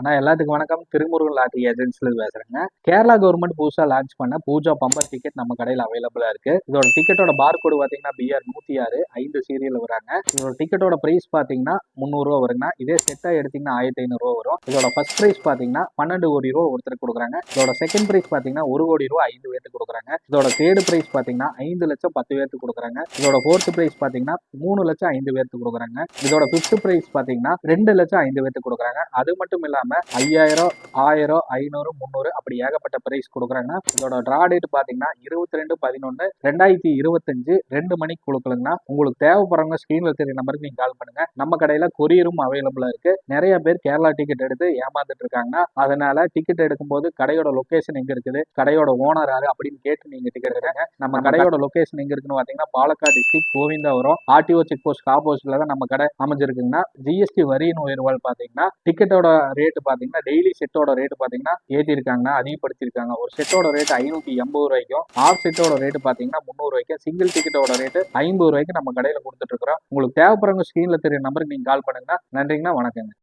ஆனால் எல்லாத்துக்கும் வணக்கம். திருமுருகன் லாட்ரி ஏஜென்சில பேசுறேங்க. கேரளா கவர்மெண்ட் புதுசா லான்ச் பண்ண பூஜா பம்பர் டிக்கெட் நம்ம கடையில் அவைலபிளா இருக்கு. இதோட டிக்கெட்டோட பார் கோடு பாத்தீங்கன்னா பிஆர் நூத்தி ஆறு ஐந்து சீரியல் வராங்க. இதோட டிக்கெட்டோட பிரைஸ் பாத்தீங்கன்னா முந்நூறுரூவா வருங்க. இதே செட்டா எடுத்தீங்கன்னா ஆயிரத்தி ஐநூறுரூவா வரும். இதோட ஃபர்ஸ்ட் பிரைஸ் பாத்தீங்கன்னா பன்னெண்டு கோடி ரூபா ஒருத்தருக்கு கொடுக்குறாங்க. இதோட செகண்ட் பிரைஸ் பாத்தீங்கன்னா ஒரு கோடி ரூபா ஐந்து பேருக்கு கொடுக்குறாங்க. இதோட தேர்ட் பிரைஸ் பாத்தீங்கன்னா ஐந்து லட்சம் பத்து பேருக்கு கொடுக்குறாங்க. இதோட ஃபோர்த் பிரைஸ் பாத்தீங்கன்னா மூணு லட்சம் ஐந்து பேருக்கு கொடுக்குறாங்க. இதோட ஃபிஃப்த் பிரைஸ் பாத்தீங்கன்னா ரெண்டு லட்சம் ஐந்து பேருக்கு கொடுக்குறாங்க. அது மட்டும் இல்லாம ஐயாயிரம் ஆயிரம் ஐநூறு முந்நூறு அப்படி ஏகப்பட்ட பிரைஸ் கொடுக்குறாங்க இதோட டிரா டேட் பாத்தீங்கன்னா இருபத்தி ரெண்டு பதினொன்னு ரெண்டாயிரத்தி இருபத்தஞ்சு ரெண்டு மணிக்கு கொடுக்கலங்கன்னா உங்களுக்கு தேவைப்படுறவங்க ஸ்கிரீன்ல தெரிய நம்பருக்கு நீங்க கால் பண்ணுங்க. நம்ம கடையில கொரியரும் அவைலபிளா இருக்கு. நிறைய பேர் கேரளா டிக்கெட் எடுத்து ஏமாந்துட்டு இருக்காங்க அதனால டிக்கெட் எடுக்கும்போது கடையோட லொகேஷன் எங்க இருக்குது கடையோட ஓனர் யாரு அப்படின்னு கேட்டு நீங்க டிக்கெட் எடுங்க. நம்ம கடையோட லொகேஷன் எங்க இருக்குன்னு பாத்தீங்கன்னா Palakkad district Govindapuram RTO check post ஆப்போசிட்ல தான் நம்ம கடை அமைஞ்சிருக்குங்கன்னா ஜிஎஸ்டி வரியின் உயர்வால் பாத்தீங்கன்னா டிக்கெட்டோட ரேட் பாத்தீங்கன்னா டெய்லி செட்டோட ரேட்டு பாத்தீங்கன்னா ஏற்றிருக்காங்கன்னா அதிகப்படுத்திருக்காங்க. ஒரு செட்டோட ரேட் ஐநூத்தி எண்பது ரூபாய்க்கும் ஆஃப் செட்டோட ரேட்டு பாத்தீங்கன்னா முந்நூறு ரூபாய்க்கும் சிங்கிள் டிக்கெட்டோட ரேட்டு ஐம்பது ரூபாய்க்கு நம்ம கடையில கொடுத்துட்டு இருக்கிறோம். உங்களுக்கு தேவைப்படுறவங்க ஸ்க்ரீனில் தெரிய நம்பருக்கு நீங்க கால் பண்ணுங்கன்னா நன்றிங்கன்னா வணக்கங்க.